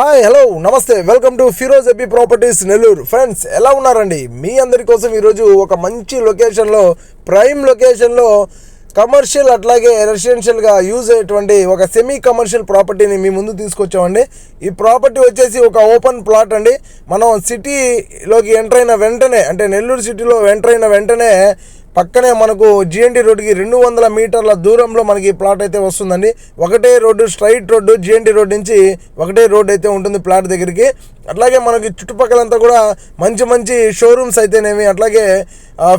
Hi hello నమస్తే welcome to Firoz AB properties Nellore friends ఎలా ఉన్నారండి? మీ అందరి కోసం ఈరోజు ఒక మంచి లొకేషన్లో ప్రైమ్ లొకేషన్లో కమర్షియల్ అట్లాగే రెసిడెన్షియల్గా యూజ్ అయ్యేటువంటి ఒక సెమీ కమర్షియల్ ప్రాపర్టీని మీ ముందు తీసుకొచ్చామండి. ఈ ప్రాపర్టీ వచ్చేసి ఒక ఓపెన్ ప్లాట్ అండి. మనం సిటీలోకి ఎంటర్ అయిన వెంటనే అంటే నెల్లూరు సిటీలో ఎంటర్ అయిన వెంటనే పక్కనే మనకు జిఎన్టీ రోడ్డుకి రెండు వందల మీటర్ల దూరంలో మనకి ఈ ప్లాట్ అయితే వస్తుందండి. ఒకటే road straight road GNT road నుంచి ఒకటే రోడ్ అయితే ఉంటుంది ప్లాట్ దగ్గరికి. అట్లాగే మనకి చుట్టుపక్కలంతా కూడా మంచి మంచి షోరూమ్స్ అయితేనేమి అట్లాగే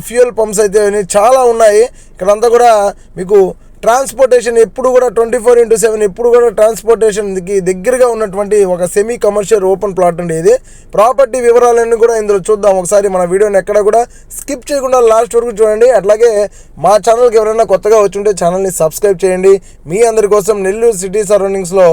ఫ్యూయల్ పంప్స్ అయితే చాలా ఉన్నాయి. ఇక్కడంతా కూడా మీకు ట్రాన్స్పోర్టేషన్ ఎప్పుడు కూడా ట్వంటీ ఫోర్ ఇంటూ సెవెన్ ఎప్పుడు కూడా ట్రాన్స్పోర్టేషన్కి దగ్గరగా ఉన్నటువంటి ఒక సెమీ కమర్షియల్ ఓపెన్ ప్లాట్ అండి ఇది. ప్రాపర్టీ వివరాలన్నీ కూడా ఇందులో చూద్దాం. ఒకసారి మన వీడియోని ఎక్కడ కూడా స్కిప్ చేయకుండా లాస్ట్ వరకు చూడండి. అట్లాగే మా ఛానల్కి ఎవరైనా కొత్తగా వచ్చి ఛానల్ని సబ్స్క్రైబ్ చేయండి. మీ అందరి కోసం నెల్లూరు సిటీ సరౌండింగ్స్లో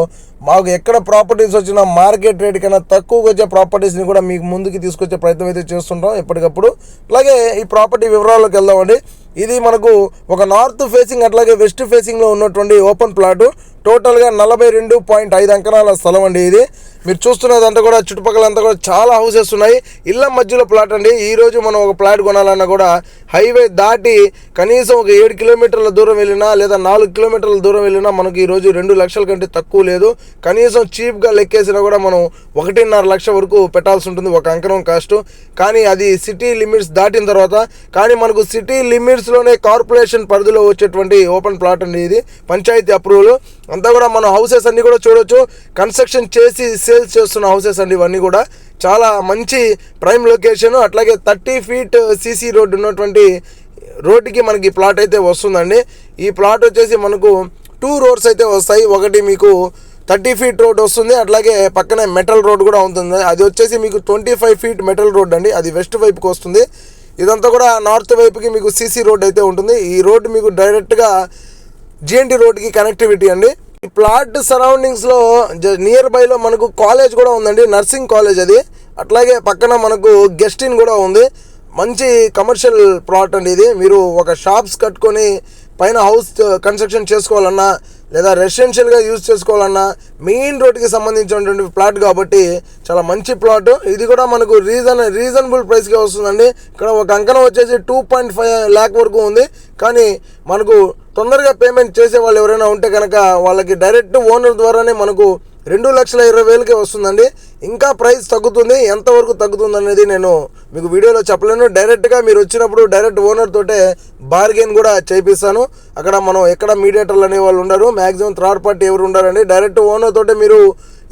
మాకు ఎక్కడ ప్రాపర్టీస్ వచ్చినా మార్కెట్ రేట్ కన్నా తక్కువగా వచ్చే ప్రాపర్టీస్ని కూడా మీకు ముందుకి తీసుకొచ్చే ప్రయత్నం అయితే చేస్తుంటాం ఎప్పటికప్పుడు. అలాగే ఈ ప్రాపర్టీ వివరాల్లోకి వెళ్దామండి. ఇది మనకు ఒక నార్త్ ఫేసింగ్ అట్లాగే వెస్ట్ ఫేసింగ్లో ఉన్నటువంటి ఓపెన్ ప్లాట్. టోటల్గా నలభై రెండు పాయింట్ ఐదు అంకణాల స్థలం అండి ఇది. మీరు చూస్తున్నదంతా కూడా చుట్టుపక్కల అంతా కూడా చాలా హౌసెస్ ఉన్నాయి. ఇళ్ళ మధ్యలో ప్లాట్ అండి. ఈ రోజు మనం ఒక ప్లాట్ కొనాలన్నా కూడా హైవే దాటి కనీసం ఒక ఏడు కిలోమీటర్ల దూరం వెళ్ళినా లేదా నాలుగు కిలోమీటర్ల దూరం వెళ్ళినా మనకు ఈరోజు రెండు లక్షల కంటే తక్కువ లేదు. కనీసం చీప్గా లెక్కేసినా కూడా మనం ఒకటిన్నర లక్ష వరకు పెట్టాల్సి ఉంటుంది ఒక అంకణం కాస్ట్ కానీ అది సిటీ లిమిట్స్ దాటిన తర్వాత కానీ మనకు సిటీ లిమిట్స్లోనే కార్పొరేషన్ పరిధిలో వచ్చేటువంటి ఓపెన్ ప్లాట్ అండి ఇది. పంచాయతీ అప్రూవల్ అంతా కూడా మనం హౌసెస్ అన్నీ కూడా చూడొచ్చు. కన్స్ట్రక్షన్ చేసి సేల్స్ చేస్తున్న హౌసెస్ అండి ఇవన్నీ కూడా. చాలా మంచి ప్రైమ్ లొకేషన్ అట్లాగే థర్టీ ఫీట్ సీసీ రోడ్ ఉన్నటువంటి రోడ్డుకి మనకి ప్లాట్ అయితే వస్తుందండి. ఈ ప్లాట్ వచ్చేసి మనకు టూ రోడ్స్ అయితే వస్తాయి. ఒకటి మీకు థర్టీ ఫీట్ రోడ్ వస్తుంది. అట్లాగే పక్కనే మెటల్ రోడ్ కూడా ఉంటుంది. అది వచ్చేసి మీకు twenty five feet metal road అండి. అది వెస్ట్ వైపుకి వస్తుంది. ఇదంతా కూడా నార్త్ వైపుకి మీకు సీసీ రోడ్ అయితే ఉంటుంది. ఈ రోడ్ మీకు డైరెక్ట్గా జిఎన్టీ రోడ్కి కనెక్టివిటీ అండి. ఈ ప్లాట్ సరౌండింగ్స్లో నియర్ బైలో మనకు కాలేజ్ కూడా ఉందండి. నర్సింగ్ కాలేజ్ అది. అట్లాగే పక్కన మనకు గెస్ట్ ఇన్ కూడా ఉంది. మంచి కమర్షియల్ ప్లాట్ అండి ఇది. మీరు ఒక షాప్స్ కట్టుకొని పైన హౌస్ కన్స్ట్రక్షన్ uh, చేసుకోవాలన్నా లేదా రెసిడెన్షియల్గా యూజ్ చేసుకోవాలన్నా మెయిన్ రోడ్కి సంబంధించినటువంటి ప్లాట్ కాబట్టి చాలా మంచి ప్లాట్ ఇది కూడా మనకు రీజన్ రీజనబుల్ ప్రైస్కే వస్తుందండి. ఇక్కడ ఒక అంకణం వచ్చేసి టూ పాయింట్ ఫైవ్ ల్యాక్ వరకు ఉంది. కానీ మనకు తొందరగా పేమెంట్ చేసే వాళ్ళు ఎవరైనా ఉంటే కనుక వాళ్ళకి డైరెక్ట్ ఓనర్ ద్వారానే మనకు రెండు లక్షల ఇరవై వేలకే వస్తుందండి. ఇంకా ప్రైస్ తగ్గుతుంది. ఎంతవరకు తగ్గుతుంది అనేది నేను మీకు వీడియోలో చెప్పలేను. డైరెక్ట్గా మీరు వచ్చినప్పుడు డైరెక్ట్ ఓనర్ తోటే బార్గెన్ కూడా చేపిస్తాను. అక్కడ మనం ఎక్కడ మీడియేటర్లు అనే వాళ్ళు ఉండరు. మ్యాక్సిమం థర్డ్ పార్టీ ఎవరు ఉండరండి. డైరెక్ట్ ఓనర్ తోటే మీరు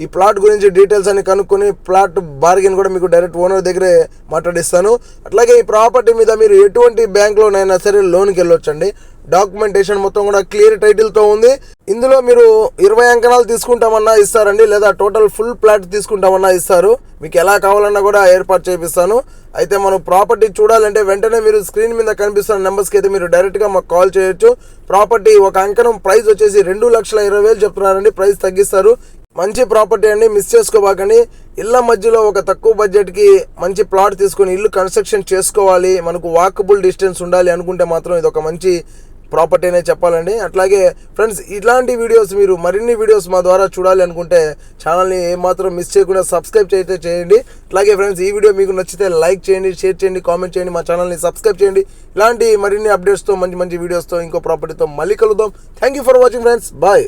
ఈ ప్లాట్ గురించి డీటెయిల్స్ అని కనుక్కొని ప్లాట్ బార్గెన్ కూడా మీకు డైరెక్ట్ ఓనర్ దగ్గరే మాట్లాడిస్తాను. అట్లాగే ఈ ప్రాపర్టీ మీద మీరు ఎటువంటి బ్యాంక్లోనైనా సరే లోన్కి వెళ్ళొచ్చండి. డాక్యుమెంటేషన్ మొత్తం కూడా క్లియర్ టైటిల్తో ఉంది. ఇందులో మీరు ఇరవై అంకణాలు తీసుకుంటామన్నా ఇస్తారండి లేదా టోటల్ ఫుల్ ప్లాట్ తీసుకుంటామన్నా ఇస్తారు. మీకు ఎలా కావాలన్నా కూడా ఏర్పాటు చేపిస్తాను. అయితే మనం ప్రాపర్టీ చూడాలంటే వెంటనే మీరు స్క్రీన్ మీద కనిపిస్తున్న నెంబర్స్కి అయితే మీరు డైరెక్ట్గా మాకు కాల్ చేయొచ్చు. ప్రాపర్టీ ఒక అంకణం ప్రైస్ వచ్చేసి రెండు లక్షల ఇరవై వేలు చెప్తున్నారండి ప్రైస్ తగ్గిస్తారు. మంచి ప్రాపర్టీ అండి మిస్ చేసుకోబాకండి. ఇళ్ళ మధ్యలో ఒక తక్కువ బడ్జెట్కి మంచి ప్లాట్ తీసుకొని ఇల్లు కన్స్ట్రక్షన్ చేసుకోవాలి. మనకు వాకబుల్ డిస్టెన్స్ ఉండాలి అనుకుంటే మాత్రం ఇది ఒక మంచి ప్రాపర్టీనే చెప్పాలండి. అట్లాగే ఫ్రెండ్స్ ఇలాంటి వీడియోస్ మీరు మరిన్ని వీడియోస్ మా ద్వారా చూడాలి అనుకుంటే ఛానల్ని ఏమాత్రం మిస్ చేయకుండా సబ్స్క్రైబ్ అయితే చేయండి. అట్లాగే ఫ్రెండ్స్ ఈ వీడియో మీకు నచ్చితే లైక్ చేయండి షేర్ చేయండి కామెంట్ చేయండి మా ఛానల్ని సబ్స్క్రైబ్ చేయండి. ఇలాంటి మరిన్ని అప్డేట్స్తో మంచి మంచి వీడియోస్తో ఇంకో ప్రాపర్టీతో మళ్ళీ కలుద్దాం. Thank you for watching friends bye